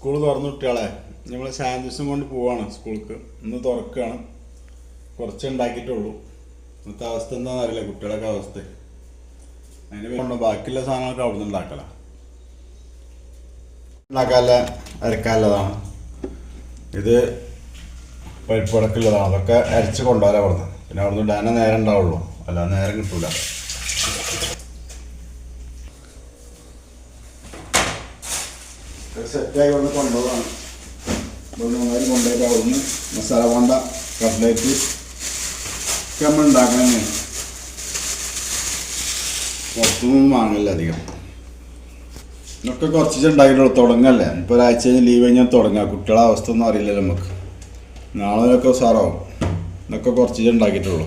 School തുറന്നു കുട്ടികളെ. നമ്മൾ സാൻഡ്വിച്ചും കൊണ്ട് പോവാണ് സ്കൂൾക്ക്. ഇന്ന് തുറക്കുകയാണ് കുറച്ച് ഉണ്ടാക്കിയിട്ടുള്ളൂ. ഇന്നത്തെ അവസ്ഥ എന്താണെന്ന് അറിയില്ല കുട്ടികളൊക്കെ അവസ്ഥ. അതിന് വേണ്ട ബാക്കിയുള്ള സാധനങ്ങളൊക്കെ അവിടെ നിന്ന് ഉണ്ടാക്കല. ഉണ്ടാക്കാല്ല അരക്കാനുള്ളതാണ് ഇത് പരിപ്പടക്കുള്ളതാണ് അതൊക്കെ അരച്ച് കൊണ്ടുവരാൻ അവിടുന്ന്. പിന്നെ അവിടുന്ന് ഇടാനേ നേരം ഉണ്ടാവുള്ളൂ. അല്ലാതെ നേരം കിട്ടൂല. സെറ്റായി വന്ന് കൊണ്ടുപോകാണ് ഇവിടെ നന്നായി കൊണ്ടുപോയിട്ട് മസാല കൊണ്ട കട്ട്ലേറ്റ് ഒക്കെ നമ്മൾ ഉണ്ടാക്കാൻ തന്നെയാണ് പുറത്തുനിന്നും വാങ്ങില്ല അധികം ഇതൊക്കെ കുറച്ച് ഉണ്ടാക്കിയിട്ടുള്ളൂ തുടങ്ങല്ലേ ഇപ്പോൾ ഒരാഴ്ച കഴിഞ്ഞ് ലീവ് കഴിഞ്ഞാൽ തുടങ്ങാം കുട്ടികളെ അവസ്ഥ ഒന്നും അറിയില്ലല്ലോ നമുക്ക് നാളെ ഒക്കെ സാറാവും ഇതൊക്കെ കുറച്ച് ഉണ്ടാക്കിയിട്ടുള്ളൂ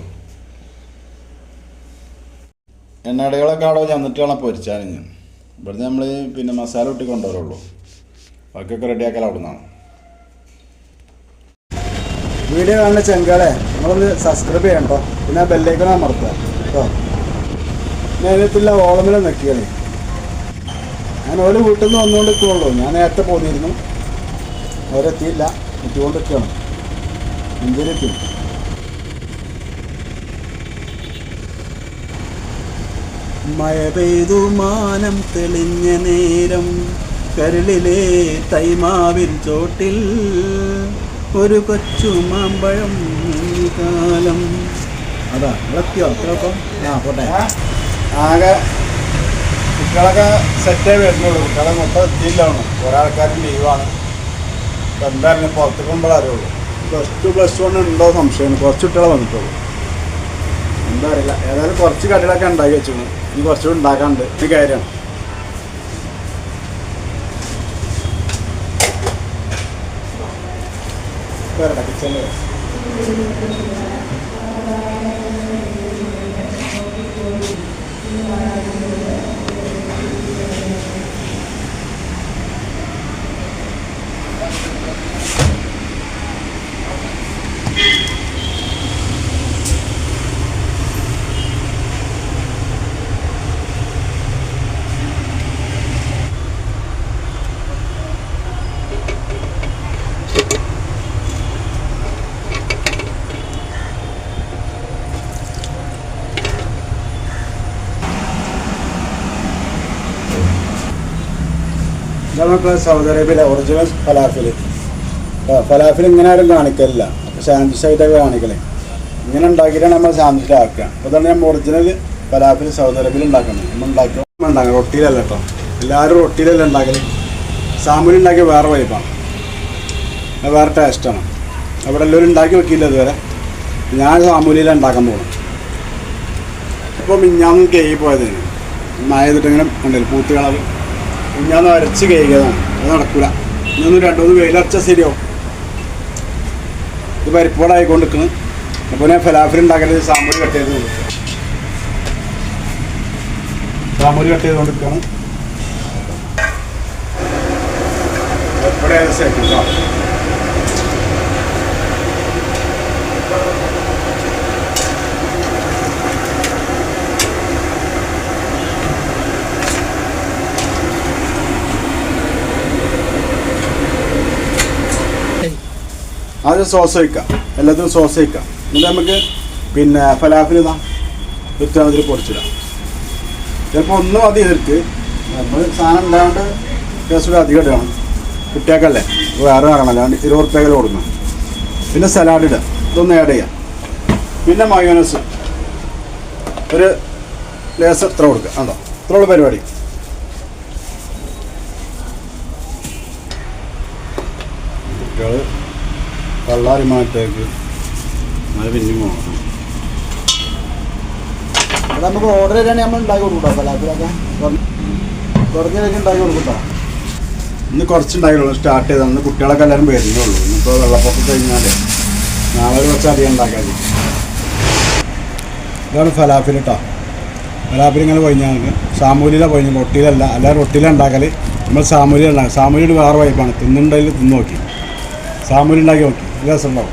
എണ്ണടകളൊക്കെ അവിടെ ചെന്നിട്ടാണ് ഞാൻ ഇവിടുന്ന് നമ്മൾ പിന്നെ മസാല കൊണ്ടുവരുള്ളൂ. ബാക്കിയൊക്കെ റെഡിയാക്കാൻ അവിടെ നിന്നാണ് വീഡിയോ കാണുന്ന ചെങ്കാളെ നമ്മളൊന്ന് സബ്സ്ക്രൈബ് ചെയ്യണം കേട്ടോ പിന്നെ ബെല്ലേക്കൺ അമർത്തുക. കേട്ടോ അതിനകത്തുള്ള ഓളമില നിൽക്കുകയാണ്. ഞാൻ ഓൽ വീട്ടിൽ നിന്ന് വന്നുകൊണ്ട് നിൽക്കുള്ളൂ ഞാൻ നേരത്തെ പോന്നിരുന്നു. അവരെത്തിയില്ല. എത്തിക്കൊണ്ട് നിൽക്കുകയാണ് ഇഞ്ചിലെത്തി മഴ പെയ്തു മാനം തെളിഞ്ഞ നേരം കരളിലെ തൈമാവിൻ ചോട്ടിൽ ഒരു കൊച്ചു മാമ്പഴം കാലം. അതാ ഇളക്കിയോ അത്രയൊപ്പം ആ പോട്ടെ. ആകെ കുട്ടികളൊക്കെ സെറ്റായി വരുന്നുള്ളൂ. കുട്ടികളെ മൊത്തം എത്തിയില്ലാണ്? ഒരാൾക്കാരും ലീവാണ് ഇപ്പം എന്തായാലും പുറത്ത് പോകുമ്പോൾ പ്ലസ് ടു പ്ലസ് വൺ ഉണ്ടോ സംശയമാണ്. കുറച്ച് കുട്ടികളെ വന്നിട്ടുള്ളൂ. എന്താ അറിയില്ല. ഏതായാലും കുറച്ച് കടികളൊക്കെ ഉണ്ടാക്കി വെച്ചു ഇനി കുറച്ചുകൂടി ഉണ്ടാക്കാനുണ്ട്. ഈ കാര്യമാണ് Claro, la cuestión es. നമുക്ക് സൗദി അറേബ്യയിലെ ഒറിജിനൽ ഫലാഫിൽ ഫലാഫിൽ ഇങ്ങനെ ആരും കാണിക്കലില്ല. അപ്പോൾ സാൻഡ്വിച്ചായിട്ടൊക്കെ കാണിക്കലേ. ഇങ്ങനെ ഉണ്ടാക്കിയിട്ടാണ് നമ്മൾ ശാന്തിയിലാക്കുക അപ്പോൾ തന്നെ നമ്മൾ ഒറിജിനൽ ഫലാഫിൽ സൗദി അറേബ്യയിൽ ഉണ്ടാക്കുന്നത്. നമ്മൾ ഉണ്ടാക്കുക ഉണ്ടാക്കുക റൊട്ടിയിലല്ല കേട്ടോ. എല്ലാവരും റൊട്ടിയിലല്ല ഉണ്ടാക്കൽ സാമ്പിൾ ഉണ്ടാക്കിയ വേറെ വൈപ്പാണ് വേറെ ടേസ്റ്റാണ് അവിടെ എല്ലാവരും ഉണ്ടാക്കി വെക്കില്ല ഇതുവരെ. ഞാൻ സാമൂലിയിലാണ് ഉണ്ടാക്കാൻ പോകണം അപ്പോൾ മിഞ്ഞാന്ന് കേയി പോയതിന്. മഴ ഇങ്ങനെ ഉണ്ടല്ലോ പൂത്ത് മിഞ്ഞാന്ന് അരച്ച് കഴിക്കുന്നതാണ് അത് നടക്കൂല. ഇന്നൊന്ന് രണ്ടൊന്ന് വെയിലരച്ച ശരിയോ ഇത് പരിപ്പോടായിക്കൊണ്ട് നിൽക്കുന്നു അപ്പോൾ ഞാൻ ഫലാഫിൽ ഉണ്ടാക്കരുത് സാമ്പൂരി കട്ട് ചെയ്ത് കൊടുക്കും സാമ്പൂരി കട്ട് ചെയ്ത് നിൽക്കുകയാണ് പരിപ്പോടെ സെറ്റ് കേട്ടോ ആദ്യം സോസ് വയ്ക്കാം എല്ലാത്തിനും സോസ് വയ്ക്കാം എന്നിട്ട് നമുക്ക് പിന്നെ ഫലാഫിൽ ഇതാ വൃത്തിയാണതിൽ പൊടിച്ചിടാം. ചിലപ്പോൾ ഒന്നും മതി ഇതിർക്ക് നമ്മൾ സാധനം ഉണ്ടാകൊണ്ട് കേസൂടെ അധികം ഇടണം. കുട്ടിയാക്കല്ലേ വേറെ ഇറങ്ങണം അല്ലാണ്ട് ഇരുപത് റുപ്യകൾ കൊടുക്കണം പിന്നെ സലാഡ് ഇടുക. ഇതൊന്ന് ആഡ് ചെയ്യാം. പിന്നെ മയോനസ് ഒരു ലേസ് ഇത്ര കൊടുക്കുക അതോ ഇത്രയുള്ള പരിപാടി. കുട്ടികൾ കള്ളാറി മാറ്റേക്ക് അത് പിന്നെയും പോകണം അത് നമുക്ക് ഓർഡർ ചെയ്താണെങ്കിൽ നമ്മൾ ഉണ്ടാക്കി കൊടുക്കട്ടോ കലാപ്പിലൊക്കെ കുറഞ്ഞ വിലയ്ക്ക് ഉണ്ടാക്കി കൊടുക്കട്ടോ. ഇന്ന് കുറച്ചുണ്ടായുള്ളൂ സ്റ്റാർട്ട് ചെയ്തത്. അന്ന് കുട്ടികളൊക്കെ എല്ലാവരും വരുന്നുള്ളൂ. ഇന്നിപ്പോൾ വെള്ളപ്പൊക്കം കഴിഞ്ഞാൽ നാളെ കുറച്ച് അധികം ഉണ്ടാക്കാൻ ഇതാണ് ഫലാഫിൽ കേട്ടോ ഫലാഫിൽ ഇങ്ങനെ കഴിഞ്ഞാൽ സാമൂലിയിലാണ് കഴിഞ്ഞ റൊട്ടിയിലല്ല അല്ല റൊട്ടിയിലാണ് ഉണ്ടാക്കൽ നമ്മൾ സാമൂലിയിലുണ്ടാക്കും സാമൂലിയുടെ വേറെ വൈപ്പാണ് തിന്നുണ്ടെങ്കിൽ തിന്നു നോക്കി. സാമൂലി ഉണ്ടാക്കി നോക്കി. 你要什么？